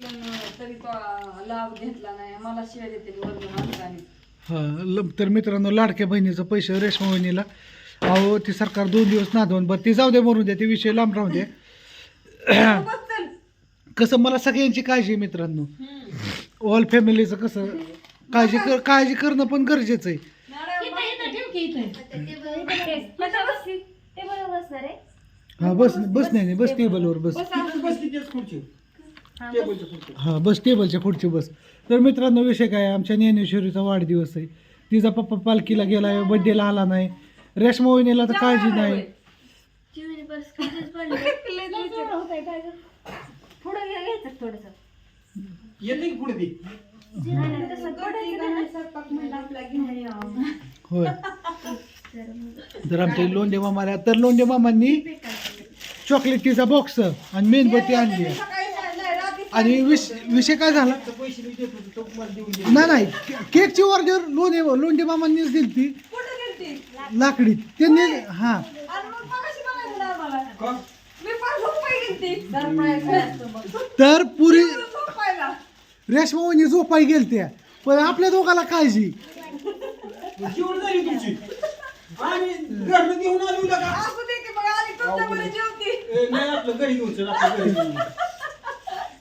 पण तरी तो लाभ घेतला नाही मला शिवाय देते वरून माणसाने हा ल- तर मित्रांनो लाडक्या बहिणीचं पैसे रेशमा बहिणीला अहो ती सरकार दोन दिवस नादवून बरं ती जाऊ दे मरून दे ते विषय लांब राहू दे बस चल. कसं मला सगळ्यांची काळजी आहे मित्रांनो ऑल फॅमिलीचं कसं काळजी कर काळजी करणं पण गरजेचं आहे हा बस बस नाही नाही बस टेबलवर बस हा बस. टेबलच्या पुढची. बस तर मित्रांनो विषय काय आमच्या ज्ञानेश्वरीचा वाढदिवस आहे. तिचा पप्पा पालखीला गेलाय बड्डेला आला नाही. रेशमा वहिनीला तर काळजी नाही. होय. तर आमच्या लोंढे मामाला तर लोंढे मामांनी चॉकलेटीचा बॉक्स आणि मेणबत्ती आणली. आणि विष विषय काय झाला? पैसे मी देत होतो तो मला देऊन दे नाही नाही के- केकची ऑर्डर लोणे लोंढे मामांनीच दिली ती कुठं गेलती लाकडी. त्यांनी हा. आणि मग मगाशी म्हणायचं ना आम्हाला. का? मी पण झोपाय गेलती सरप्राईज असतं मग. तर पुरी झोपायला. रेशमा वहिनी झोपाई गेलत्या. पण आपल्या दोघाला काळजी. जेवण झाली तुमची. आणि घरनं घेऊन आली उद्या का असू दे की मग आली. तुमच्यामध्ये जेवती ए, नाही आपलं घरी घेऊन चल आपलं घरी घेऊन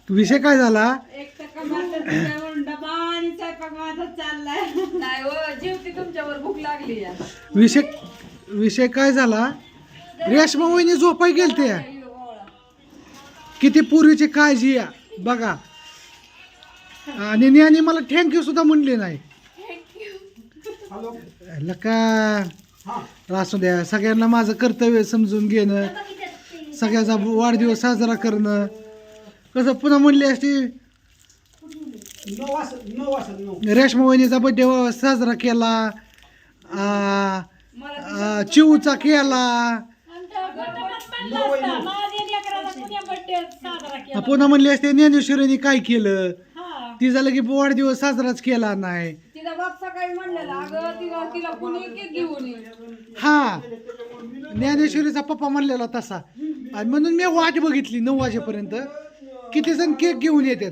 विषय काय झाला? एक टक्का मात्र तुझ्यावर डबा आणि स्वयंपाक माझा चाललाय. नाही हो जेवती तुमच्यावर भूक लागली या विषय विषय काय झाला? रेशमा वहिनी झोपाई गेलत्या. किती पूर्वीची काळजी या. बघा. आणि ज्ञानी मला थँक्यू सुद्धा म्हणली नाही. हॅलो लका. हा असू द्या. सगळ्यांना माझं कर्तव्य समजून घेणं. सगळ्याचा वाढदिवस साजरा करणं. कसं पुन्हा म्हणली असती? नऊ रेशमा वहिनीचा बड्डे साजरा केला. आ, आ, चिऊचा केला. पुन्हा म्हणली असते ज्ञानेश्वरीने काय केलं? तिचा लगे वाढदिवस साजराच केला नाही. तिचा बाप सकाळी म्हणलेला अगं तिला तिला कुणी केक घेऊन ये. हा. ज्ञानेश्वरीचा पप्पा म्हणलेला तसा. आणि म्हणून मी वाट बघितली नऊ वाजेपर्यंत. किती जण केक घेऊन येतात?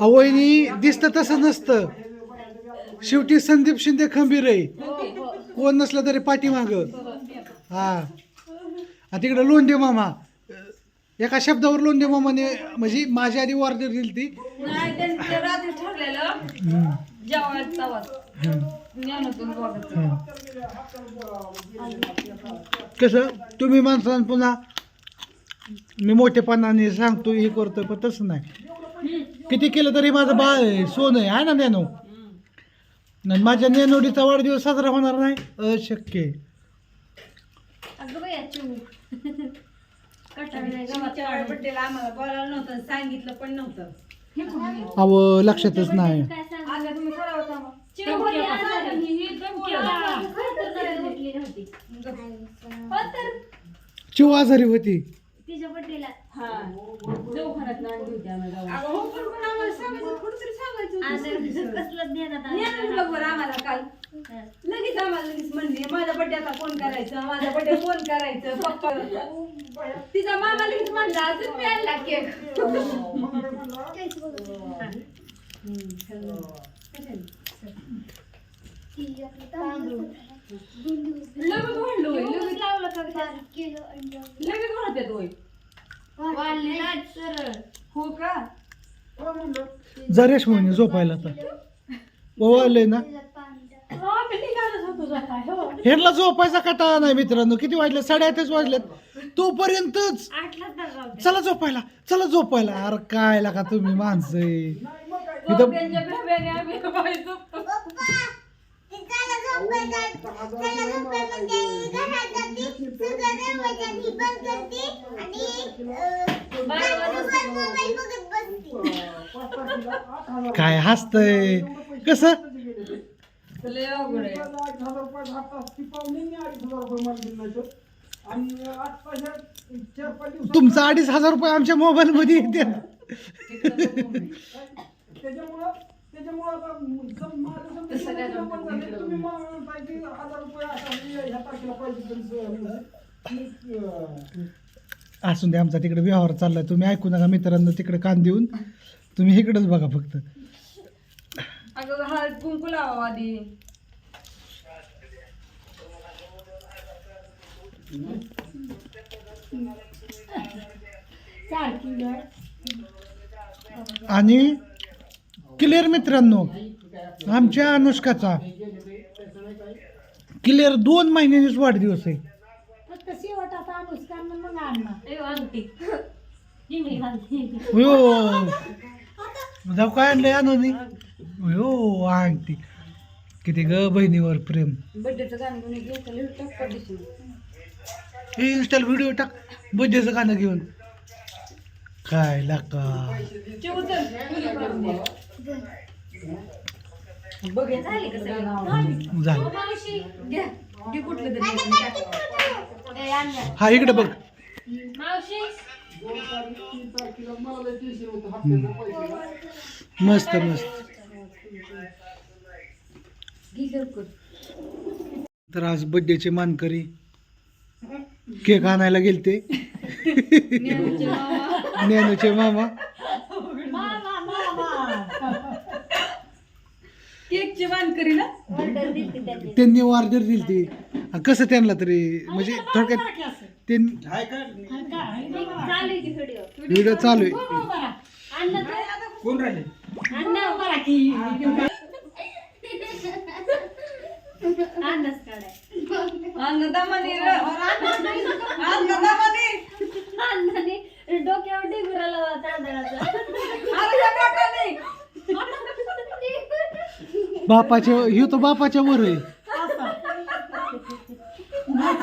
अवयनी दिसतं तसं नसतं. शेवटी संदीप शिंदे खंबीर आहे. कोण नसलं तरी पाठीमाग. हा. आणि तिकडे लोंढे मामा. एका शब्दावर लोंढे मामाने म्हणजे माझ्या आधी ऑर्डर दिली ती. रात्री ठरलेलं. हम्म. कसं? तुम्ही माणसानं पुन्हा मी मोठेपणाने सांगतो हे करतो पण तसं नाही. किती केलं तरी माझं बाळ आहे सोन आहे ना नॅनो? आणि माझ्या नेनोडीचा वाढदिवस साजरा होणार नाही अशक्य आहे. बड्डेला आम्हाला बोलायला नव्हतं सांगितलं पण नव्हतं. अहो लक्षातच नाही. आता तुम्ही खरा होता मग. चिव आजारी होती तिच्या बड्डेला हा दवाखान्यात नांदी होती आम्हाला जाऊन. अगं हो पण पण आम्हाला सांगायचं कुठेतरी कसलं बरं आम्हाला काल. लगेच आम्हाला लगेच म्हणली माझा बड्डे आता कोण करायचं माझा बड्डे कोण करायचं पप्पा. तिचा मामा लगेच म्हणला अजून मी आणला केक लगेच म्हणलो लगेच. लावलं का लगेच म्हणत होय. हो का? जरेश म्हणे झोपायला तर ओवाळलंय ना हा हो ह्यांना झोपायचा कटाळा नाही मित्रांनो किती वाजले साडेआठच वाजलेत तोपर्यंतच. चला झोपायला चला झोपायला अरे काय लागा तुम्ही माणसं. इथं त्यांच्या काय हसतय? कसं? तुमचा अडीच हजार रुपये आमच्या मोबाईल मध्ये येते. त्याच्यामुळं असून दे आमचा तिकडे व्यवहार चाललाय. तुम्ही ऐकू नका मित्रांनो तिकडे कान देऊन. तुम्ही इकडेच बघा फक्त. अगं हा कुंकू लावा आधी. आणि क्लिअर मित्रांनो आमच्या अनुष्काचा. क्लिअर दोन महिन्यांनीच वाढदिवस आहे. हो. जाऊ काय आणलंय? आणून हो अंगठी किती ग बहिणीवर प्रेम. बड्डेचं गाणं टाक. हे इन्स्टाल व्हिडिओ टाक. बड्डेचं गाणं घेऊन. काय लाका. दे. बघ हे झाली का सगळी? झालं. मावशी. घ्या. घे कुठलं तरी. एक टाक. ए, आणल्या. हा इकडे बघ. मावशी. मस्त मस्त. तर आज बड्डेचे मानकरी. केक आणायला गेलते. ज्ञानूचे मामा. ज्ञानूचे मामा मामा मामा केकची ना? दिली त्यांनी ऑर्डर दिली ती आणि कसं त्यांना तरी म्हणजे थोडक्यात ते चालू ती व्हिडिओ व्हिडिओ चालू आहे. अण्णा तर कोण राहिले? अण्णा बरा की. अण्णाच काढाय. अन्नदामाने र. अन्नदामाने. अण्णाने डोक्यावर डिगुराला तांदळाचा. अरे या बोटाने. बापाच्या ह्यो तो बापाच्या वर आहे.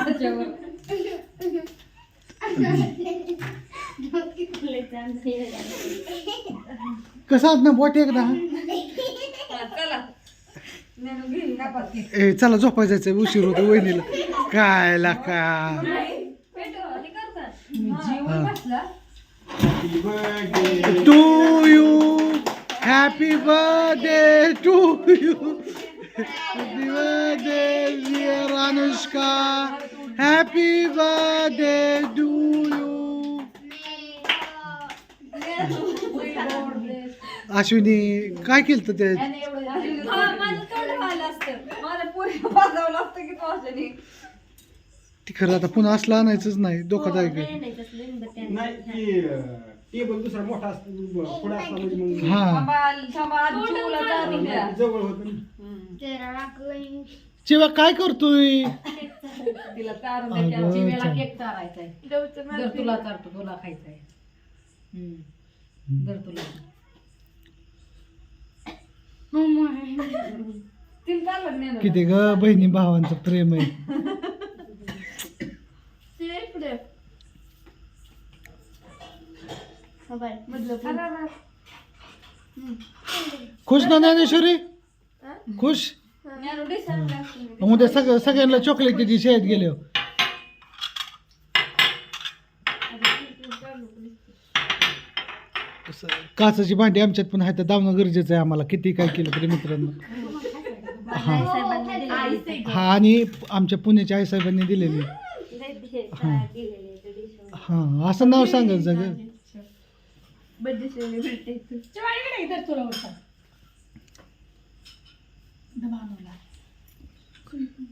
त्याच्यावर. कसं आत ना बोट एकदा. ए चला झोपाय जायचं उशीर होतो वहिनीला. काय लाका जेवण बसला. To you happy birthday to you happy birthday dear Anushka happy birthday to you Ashwini काय केलं ते? हा, माझं तोंड व्हायला असतं. माझ्या पोरी वाजवलं असतं की तो खरं आता पुन्हा असलं आणायचंच नाही. धोकादायक आहे. नाही ती टेबल दुसरा मोठा असतो पुढे असला म्हणजे मग हा. थांबा थांबा आधी चिवला चालून द्या जवळ होत चिवा काय करतोय? तिला वेळा केक आहे जर तुला चारतो तुला खायचा आहे जर तुला. ना. किती ग बहिणी भावांचं प्रेम आहे. खुश ना ज्ञानेश्वरी? खुश. उद्या सगळं सगळ्यांना चॉकलेट त्याची शाळेत गेले काचाची भांडी आमच्यात पण आहे तर दावणं गरजेचं आहे आम्हाला. किती काय केलं तरी मित्रांनो. हा. हा आणि आमच्या पुण्याच्या आईसाहेबांनी दिलेली. हा. असं नाव सांगायचं ग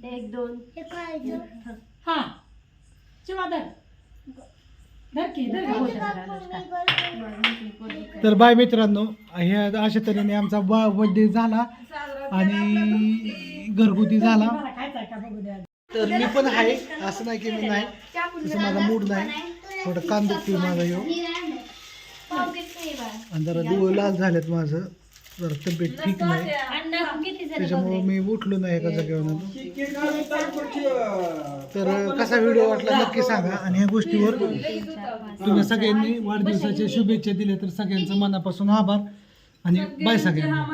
एक दोन. तर बाय मित्रांनो ह्या अशा तऱ्हेने आमचा बर्थडे झाला आणि घरगुती झाला. तर मी पण आहे असं नाही की मी नाही तसं माझा मूड नाही. थोडं कान दुखतोय माझा येऊ. आणि जरा डोळे लाल झालेत माझं. जरा तब्येत ठीक नाही. त्याच्यामुळे मी उठलो नाही एका जागेवर तर कसा व्हिडिओ वाटला नक्की सांगा. आणि ह्या गोष्टीवर तुम्ही सगळ्यांनी वाढदिवसाच्या शुभेच्छा दिल्या तर सगळ्यांचं मनापासून आभार. आणि बाय सगळ्यांना.